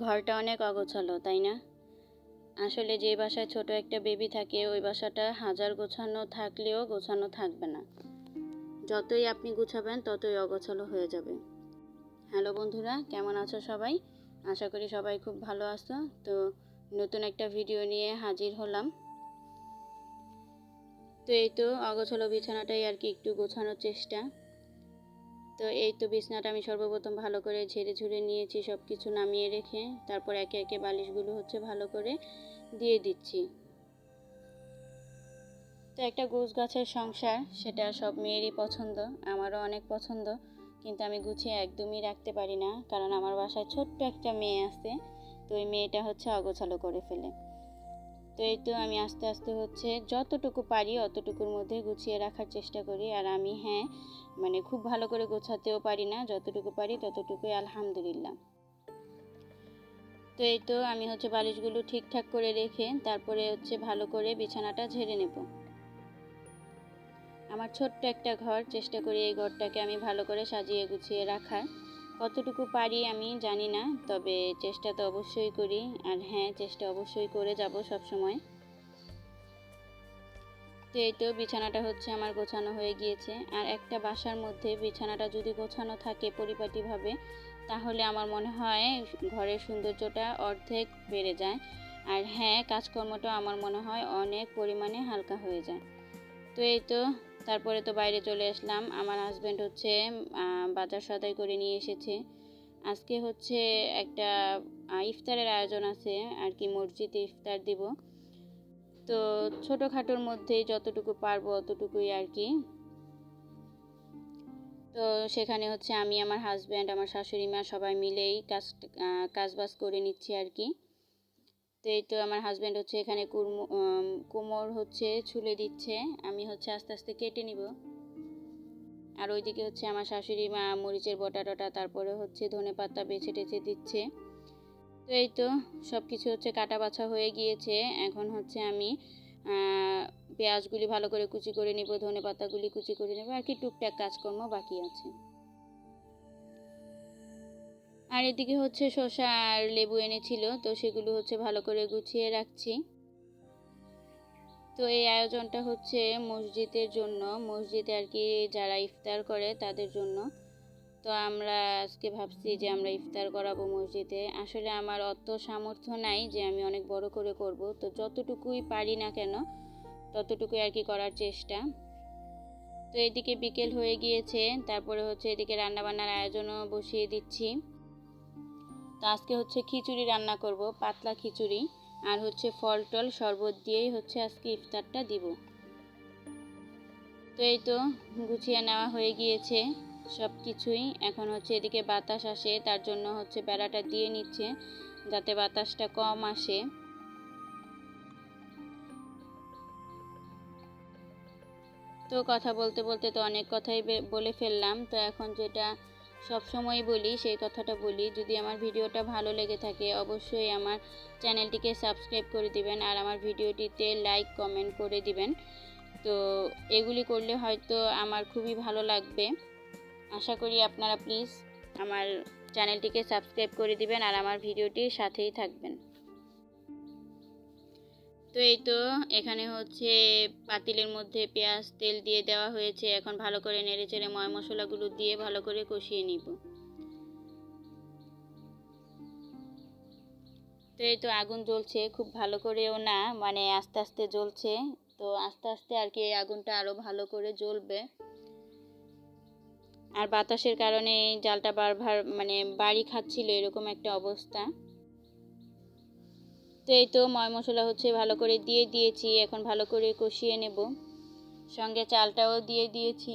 ঘরটা অনেক অগোছালো, তাই না? আসলে যে বাসায় ছোট একটা বেবি থাকে, ওই বাসাটা হাজার গোছানো থাকলেও গোছানো থাকবে না। যতই আপনি গুছাবেন, ততই অগোছালো হয়ে যাবে। হ্যালো বন্ধুরা, কেমন আছো সবাই? আশা করি সবাই খুব ভালো আছো। তো নতুন একটা ভিডিও নিয়ে হাজির হলাম। তো এই তো অগোছালো বিছানাটাই আর কি একটু গোছানোর চেষ্টা। তো এই তো বিছনাটা আমি সর্বপ্রথম ভালো করে ঝেড়ে ঝুড়ে নিয়েছি সব কিছু নামিয়ে রেখে তারপর একে একে বালিশগুলো হচ্ছে ভালো করে দিয়ে দিচ্ছি। তো একটা গোছ গাছের সংসার, সেটা সব মেয়েরই পছন্দ, আমারও অনেক পছন্দ, কিন্তু আমি গুছিয়ে একদমই রাখতে পারি না, কারণ আমার বাসায় ছোট্ট একটা মেয়ে আছে, তো ওই মেয়েটা হচ্ছে অগোছালো করে ফেলে। তো এই তো আমি আস্তে আস্তে হচ্ছে যতটুকু পারি অতটুকুর মধ্যে গুছিয়ে রাখার চেষ্টা করি। আর আমি হ্যাঁ মানে খুব ভালো করে গোছাতেও পারি না, যতটুকু পারি ততটুকুই আলহামদুলিল্লাহ। তো এই তো আমি হচ্ছে বালিশগুলো ঠিকঠাক করে রেখে তারপরে হচ্ছে ভালো করে বিছানাটা ঝেড়ে নেব। আমার ছোট্ট একটা ঘর, চেষ্টা করি এই ঘরটাকে আমি ভালো করে সাজিয়ে গুছিয়ে রাখার। কতটুকু পারি আমি জানি না, তবে চেষ্টা তো অবশ্যই করি। আর হ্যাঁ চেষ্টা অবশ্যই করে যাব সব সময় তো এই তো বিছানাটা হচ্ছে আমার গোছানো হয়ে গিয়েছে। আর একটা বাসার মধ্যে বিছানাটা যদি গোছানো থাকে পরিপাটিভাবে, তাহলে আমার মনে হয় ঘরের সৌন্দর্যটা অর্ধেক বেড়ে যায়। আর হ্যাঁ কাজকর্মটা আমার মনে হয় অনেক পরিমাণে হালকা হয়ে যায়। তো এই তো তারপরে তো বাইরে চলে আসলাম। আমার হাজব্যান্ড হচ্ছে বাজার সদাই করে নিয়ে এসেছে। আজকে হচ্ছে একটা ইফতারের আয়োজন আছে, আর কি মসজিদে ইফতার দিব। তো ছোটোখাটোর মধ্যেই যতটুকু পারব অতটুকুই আর কি। তো সেখানে হচ্ছে আমি, আমার হাজব্যান্ড আমার শাশুড়ি মা সবাই মিলেই কাজ কাজবাজ করে নিচ্ছি আর কি। তো এই তো আমার হাজব্যান্ড হচ্ছে এখানে কোমর হচ্ছে ছুলে দিচ্ছে। আমি হচ্ছে আস্তে আস্তে কেটে নিব। আর ওইদিকে হচ্ছে আমার শাশুড়ি মা মরিচের বটা টটা, তারপরে হচ্ছে ধনে পাতা বেছে টেছে দিচ্ছে। তো এই তো সব কিছু হচ্ছে কাটা বাছা হয়ে গিয়েছে। এখন হচ্ছে আমি পেঁয়াজগুলি ভালো করে কুচি করে নিব, ধনে পাতাগুলি কুচি করে নেব। আর কি টুকটাক কাজকর্ম বাকি আছে। আর এদিকে হচ্ছে শসা আর লেবু এনেছিল, তো সেগুলো হচ্ছে ভালো করে গুছিয়ে রাখছি। তো এই আয়োজনটা হচ্ছে মসজিদের জন্য, মসজিদে আর কি যারা ইফতার করে তাদের জন্য। তো আমরা আজকে ভাবছি যে আমরা ইফতার করাবো মসজিদে। আসলে আমার অত সামর্থ্য নাই যে আমি অনেক বড় করে করব, তো যতটুকুই পারি না কেন, ততটুকুই আর কি করার চেষ্টা। তো এদিকে বিকেল হয়ে গিয়েছে, তারপরে হচ্ছে এদিকে রান্নাবান্নার আয়োজনও বসিয়ে দিচ্ছি। তো আজকে হচ্ছে খিচুড়ি রান্না করব, পাতলা খিচুড়ি। আর হচ্ছে ফল টল শরবত দিয়েই হচ্ছে আজকে ইফতারটা দিব। তো এই তো গুছিয়ে নেওয়া হয়ে গিয়েছে সব কিছুই এখন হচ্ছে এদিকে বাতাস আসে, তার জন্য হচ্ছে বেড়াটা দিয়ে নিচ্ছে যাতে বাতাসটা কম আসে। তো কথা বলতে বলতে তো অনেক কথাই বলে ফেললাম। তো এখন যেটা সব সময় বলি, সেই কথাটা বলি, যদি আমার ভিডিওটা ভালো লেগে থাকে অবশ্যই আমার চ্যানেলটিকে সাবস্ক্রাইব করে দিবেন আর আমার ভিডিওটিতে লাইক, কমেন্ট করে দিবেন। তো এগুলি করলে হয়তো আমার খুবই ভালো লাগবে। আশা করি আপনারা প্লিজ আমার চ্যানেলটিকে সাবস্ক্রাইব করে দিবেন আর আমার ভিডিওটির সাথেই থাকবেন। তো এই তো এখানে হচ্ছে পাতিলের মধ্যে পেঁয়াজ, তেল দিয়ে দেওয়া হয়েছে। এখন ভালো করে নেড়ে চেড়ে ময় মশলাগুলো দিয়ে ভালো করে কষিয়ে নিব। তো এই তো আগুন জ্বলছে, খুব ভালো করেও না মানে আস্তে আস্তে জ্বলছে। তো আস্তে আস্তে আর কি এই আগুনটা আরও ভালো করে জ্বলবে। আর বাতাসের কারণে জালটা বারবার মানে বাড়ি খাচ্ছিল, এরকম একটা অবস্থা। তো এই তো ময় মশলা হচ্ছে ভালো করে দিয়ে দিয়েছি, এখন ভালো করে কষিয়ে নেব। সঙ্গে চালটাও দিয়ে দিয়েছি।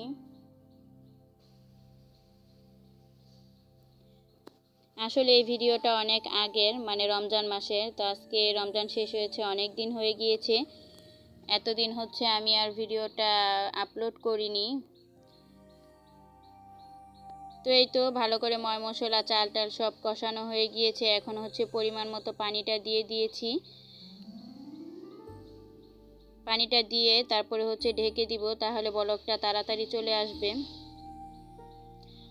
আসলে এই ভিডিওটা অনেক আগের মানে রমজান মাসের, তো আজকে রমজান শেষ হয়েছে, অনেক দিন হয়ে গিয়েছে। এতদিন হচ্ছে আমি আর ভিডিওটা আপলোড করিনি। তো এই তো ভালো করে ময় মশলা চাল টাল সব কষানো হয়ে গিয়েছে। এখন হচ্ছে পরিমাণ মতো পানিটা দিয়ে দিয়েছি। পানিটা দিয়ে তারপরে হচ্ছে ঢেকে দিব, তাহলে বলকটা তাড়াতাড়ি চলে আসবে।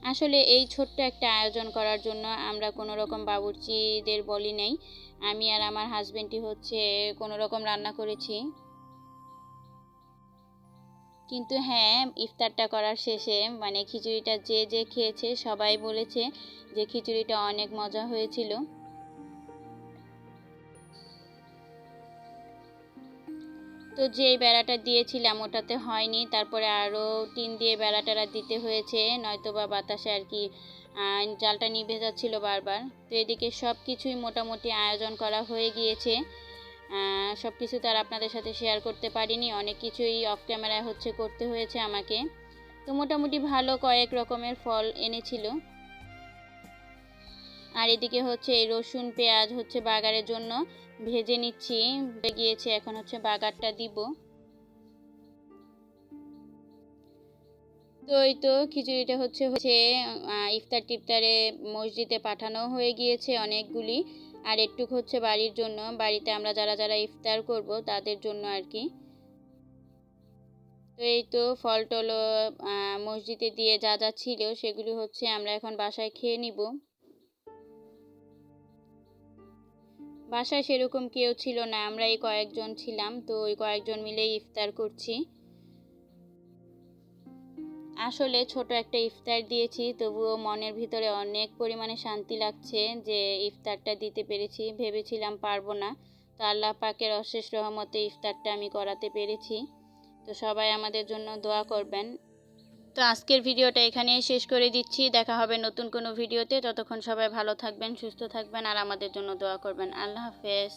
আসলে এই ছোট্ট একটা আয়োজন করার জন্য আমরা কোনো রকম বাবুর্চিদের বলি নেই। আমি আর আমার হাজবেন্ডই হচ্ছে কোনো রকম রান্না করেছি। কিন্তু হ্যাঁ ইফতারটা করার শেষে মানে খিচুড়িটা যে যে খেয়েছে সবাই বলেছে যে খিচুড়িটা অনেক মজা হয়েছিল। তো যেই বেড়াটা দিয়েছিলাম ওটাতে হয়নি, তারপরে আরও টিন দিয়ে বেড়াটারা দিতে হয়েছে নয়তো বা বাতাসে আর কি জালটা নিভে যাচ্ছিল বারবার। তো এদিকে সব কিছুই মোটামুটি আয়োজন করা হয়ে গিয়েছে। সব কিছু তার আপনাদের সাথে শেয়ার করতে পারিনি। অনেক কিছুই অফ ক্যামেরায় হচ্ছে করতে হয়েছে আমাকে। তো মোটামুটি ভালো কয়েক রকমের ফল এনেছিল। আর এদিকে হচ্ছে এই রসুন, পেঁয়াজ হচ্ছে বাগারের জন্য ভেজে নিচ্ছি। গিয়েছে, এখন হচ্ছে বাগারটা দিব। তো এই তো খিচুড়িটা হচ্ছে হচ্ছে ইফতার টিফতারে মসজিদে পাঠানো হয়ে গিয়েছে অনেকগুলি। আর একটুক হচ্ছে বাড়ির জন্য। বাড়িতে আমরা যারা যারা ইফতার করব তাদের জন্য আর কি। তো এই তো ফল টল মসজিদে দিয়ে যা যা ছিল সেগুলি হচ্ছে আমরা এখন বাসায় খেয়ে নিব। বাসায় সেরকম কেউ ছিল না আমরা এই কয়েকজন ছিলাম। তো ওই কয়েকজন মিলে ইফতার করছি। আসলে ছোট একটা ইফতার দিয়েছি, তবুও মনের ভিতরে অনেক পরিমাণে শান্তি লাগছে যে ইফতারটা দিতে পেরেছি, ভেবেছিলাম পারব না। তো আল্লাহ পাকের অশেষ রহমতে ইফতারটা আমি করাতে পেরেছি। তো সবাই আমাদের জন্য দোয়া করবেন। তো আজকের ভিডিওটা এখানেই শেষ করে দিচ্ছি। দেখা হবে নতুন কোনো ভিডিওতে। ততক্ষণ সবাই ভালো থাকবেন, সুস্থ থাকবেন আর আমাদের জন্য দোয়া করবেন। আল্লাহ হাফেজ।